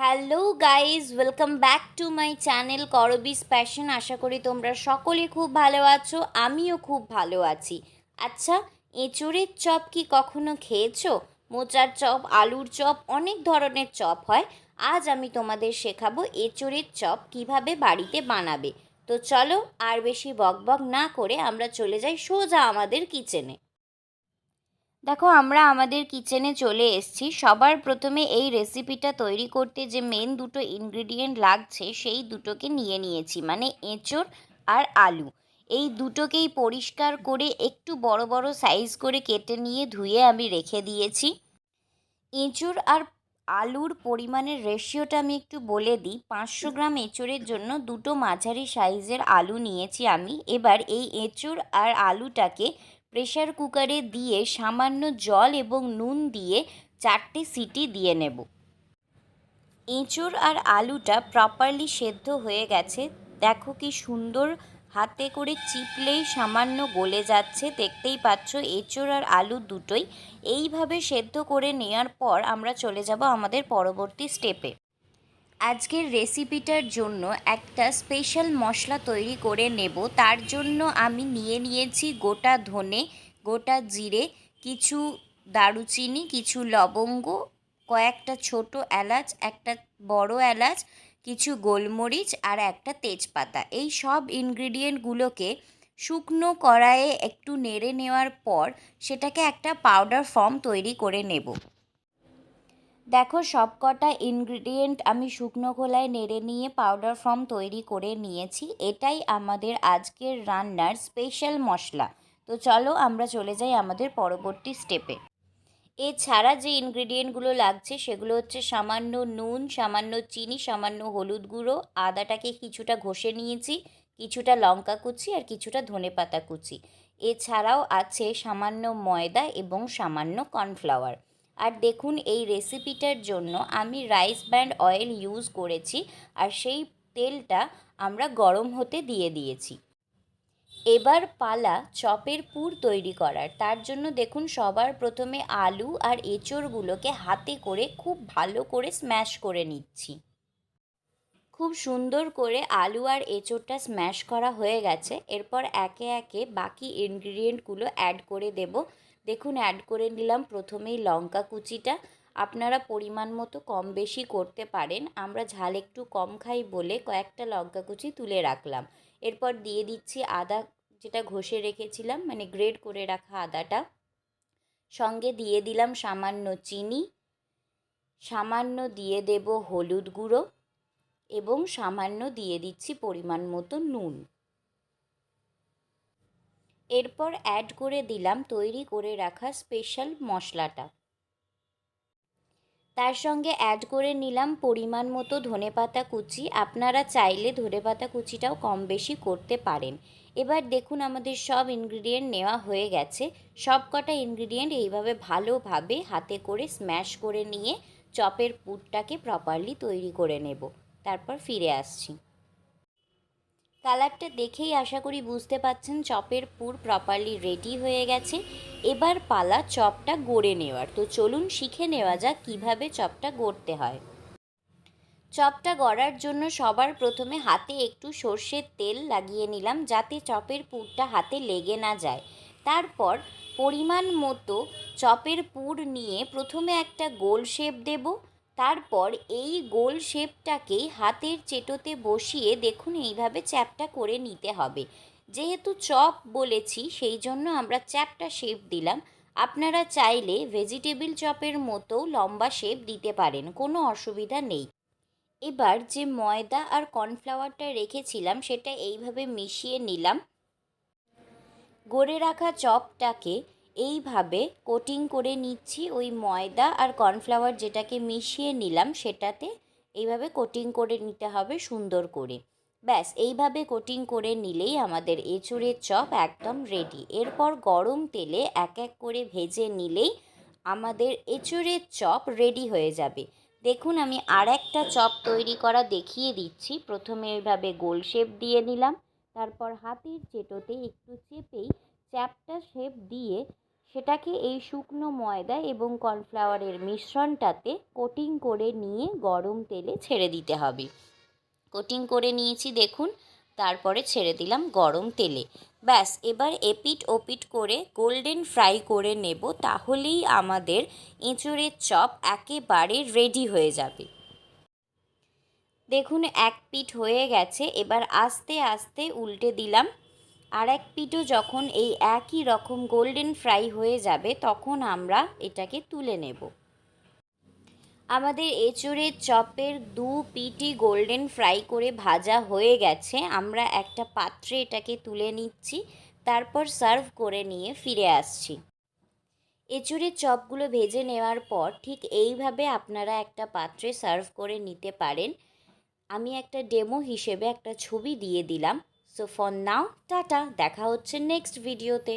Hello guys welcome back to my channel করবিস passion আশা করি তোমরা সকলে খুব ভালো আছো, আমিও খুব ভালো আছি। আচ্ছা এঁচড়ের চপ কি কখনো খেয়েছো? মোচার চপ, আলুর চপ, অনেক ধরনের চপ হয়। আজ আমি তোমাদের শেখাবো এঁচড়ের চপ কীভাবে বাড়িতে বানাবে। তো চলো আর বেশি বকবক না করে আমরা চলে যাই সোজা আমাদের কিচেনে। দেখো, আমরা আমাদের কিচেনে চলে এসেছি। সবার প্রথমে এই রেসিপিটা তৈরি করতে যে মেন দুটো ইনগ্রিডিয়েন্ট লাগছে, সেই দুটোকে নিয়ে নিয়েছি। মানে এঁচড় আর আলু। এই দুটোকেই পরিষ্কার করে একটু বড় বড় সাইজ করে কেটে নিয়ে ধুয়ে আমি রেখে দিয়েছি। এঁচড় আর আলুর পরিমাণের রেশিওটা আমি একটু বলে দিই। পাঁচশো গ্রাম এঁচড়ের জন্য দুটো মাঝারি সাইজের আলু নিয়েছি আমি। এবার এই এঁচড় আর আলুটাকে প্রেশার কুকারে দিয়ে সামান্য জল এবং নুন দিয়ে চারটে সিটি দিয়ে নেব। এঁচড় আর আলুটা প্রপারলি সেদ্ধ হয়ে গেছে। দেখো কি সুন্দর হাতে করে চিপলেই সামান্য গলে যাচ্ছে। দেখতেই পাচ্ছ, এঁচড় আর আলু দুটোই এইভাবে সেদ্ধ করে নেওয়ার পর আমরা চলে যাব আমাদের পরবর্তী স্টেপে আজকের রেসিপিটার জন্য একটা স্পেশাল মশলা তৈরি করে নেব। তার জন্য আমি নিয়ে নিয়েছি গোটা ধনে, গোটা জিরে, কিছু দারুচিনি, কিছু লবঙ্গ, কয়েকটা ছোট এলাচ, একটা বড় এলাচ, কিছু গোলমরিচ আর একটা তেজপাতা। এই সব ইনগ্রিডিয়েন্টগুলোকে শুকনো কড়াইয়ে একটু নেড়ে নেওয়ার পর সেটাকে একটা পাউডার ফর্ম তৈরি করে নেব। দেখো সব কটা ইনগ্রিডিয়েন্ট আমি শুকনো খোলায় নেড়ে নিয়ে পাউডার ফর্ম তৈরি করে নিয়েছি। এটাই আমাদের আজকের রান্নার স্পেশাল মশলা। তো চলো, আমরা চলে যাই আমাদের পরবর্তী স্টেপে এছাড়া যে ইনগ্রিডিয়েন্টগুলো লাগছে, সেগুলো হচ্ছে সামান্য নুন, সামান্য চিনি, সামান্য হলুদ গুঁড়ো, আদাটাকে কিছুটা ঘষে নিয়েছি, কিছুটা লঙ্কা কুচি আর কিছুটা ধনে পাতা কুচি। এছাড়াও আছে সামান্য ময়দা এবং সামান্য কর্নফ্লাওয়ার আর দেখুন, এই রেসিপিটার জন্য আমি রাইস ব্যান্ড অয়েল ইউজ করেছি আর সেই তেলটা আমরা গরম হতে দিয়ে দিয়েছি। এবার পালা চপের পুর তৈরি করার। তার জন্য দেখুন, সবার প্রথমে আলু আর এঁচড়গুলোকে হাতে করে খুব ভালো করে স্ম্যাশ করে নিচ্ছি। খুব সুন্দর করে আলু আর এঁচড়টা স্ম্যাশ করা হয়ে গেছে। এরপর একে একে বাকি ইনগ্রিডিয়েন্টগুলো অ্যাড করে দেব। দেখুন অ্যাড করে নিলাম। প্রথমেই লঙ্কা কুচিটা। আপনারা পরিমাণ মতো কম বেশি করতে পারেন। আমরা ঝাল একটু কম খাই বলে কয়েকটা লঙ্কা কুচি তুলে রাখলাম। এরপর দিয়ে দিচ্ছি আদা, যেটা ঘষে রেখেছিলাম মানে গ্রেড করে রাখা আদাটা। সঙ্গে দিয়ে দিলাম সামান্য চিনি। সামান্য দিয়ে দেব হলুদ গুঁড়ো। এবং সামান্য দিয়ে দিচ্ছি পরিমাণ মতো নুন। এরপর অ্যাড করে দিলাম তৈরি করে রাখা স্পেশাল মশলাটা। তার সঙ্গে অ্যাড করে নিলাম পরিমাণ মতো ধনেপাতা কুচি। আপনারা চাইলে ধনেপাতা কুচিটাও কম বেশি করতে পারেন। এবার দেখুন আমাদের সব ইনগ্রিডিয়েন্ট নেওয়া হয়ে গেছে। সব কটা ইনগ্রিডিয়েন্ট এইভাবে ভালোভাবে হাতে করে স্ম্যাশ করে নিয়ে চপের পুরটাকে প্রপারলি তৈরি করে নেব। তারপর ফিরে আসছি। কালারটা দেখেই আশা করি বুঝতে পাচ্ছেন চপের পুর প্রপারলি রেডি হয়ে গেছে। এবার পালা চপটা গড়ে নেওয়ার। তো চলুন শিখে নেওয়া যাক কীভাবে চপটা গড়তে হয়। চপটা গড়ার জন্য সবার প্রথমে হাতে একটু সর্ষের তেল লাগিয়ে নিলাম, যাতে চপের পুরটা হাতে লেগে না যায়। তারপর পরিমাণ মতো চপের পুর নিয়ে প্রথমে একটা গোল শেপ দেবো। তারপর এই গোল শেপটাকেই হাতের চেটোতে বসিয়ে দেখুন এইভাবে চ্যাপটা করে নিতে হবে। যেহেতু চপ বলেছি, সেই জন্য আমরা চ্যাপটা শেপ দিলাম। আপনারা চাইলে ভেজিটেবিল চপের মতো লম্বা শেপ দিতে পারেন, কোনো অসুবিধা নেই। এবার যে ময়দা আর কর্নফ্লাওয়ারটা রেখেছিলাম, সেটা এইভাবে মিশিয়ে নিলাম। গড়ে রাখা চপটাকে এইভাবে কোটিং করে নিচ্ছি ওই ময়দা আর কর্নফ্লাওয়ার যেটাকে মিশিয়ে নিলাম সেটাতে। এইভাবে কোটিং করে নিতে হবে সুন্দর করে। ব্যাস, এইভাবে কোটিং করে নিলেই আমাদের এঁচুড়ের চপ একদম রেডি এরপর গরম তেলে এক এক করে ভেজে নিলেই আমাদের এঁচুড়ের চপ রেডি হয়ে যাবে। দেখুন, আমি আর একটা চপ তৈরি করা দেখিয়ে দিচ্ছি। প্রথমে এইভাবে গোল শেপ দিয়ে নিলাম। তারপর হাতের চেটোতে একটু চেপেই চ্যাপটা শেপ দিয়ে সেটাকে এই শুকনো ময়দা এবং কর্নফ্লাওয়ারের মিশ্রণটাতে কোটিং করে নিয়ে গরম তেলে ছেড়ে দিতে হবে। কোটিং করে নিয়েছি দেখুন, তারপরে ছেড়ে দিলাম গরম তেলে। ব্যাস, এবার এপিট ওপিট করে গোল্ডেন ফ্রাই করে নেব, তাহলেই আমাদের এঁচোড়ের চপ একেবারে রেডি হয়ে যাবে। দেখুন, এক পিঠ হয়ে গেছে, এবার আস্তে আস্তে উল্টে দিলাম আর এক পিঠও যখন এই একই রকম গোল্ডেন ফ্রাই হয়ে যাবে, তখন আমরা এটাকে তুলে নেব। আমাদের এঁচোড়ের চপের দু পিটি গোল্ডেন ফ্রাই করে ভাজা হয়ে গেছে। আমরা একটা পাত্রে এটাকে তুলে নিচ্ছি, তারপর সার্ভ করে নিয়ে ফিরে আসছি। এঁচুড়ের চপগুলো ভেজে নেওয়ার পর ঠিক এইভাবে আপনারা একটা পাত্রে সার্ভ করে নিতে পারেন। আমি একটা ডেমো হিসেবে একটা ছবি দিয়ে দিলাম। সো ফর নাও টাটা দেখা হচ্ছে নেক্সট ভিডিওতে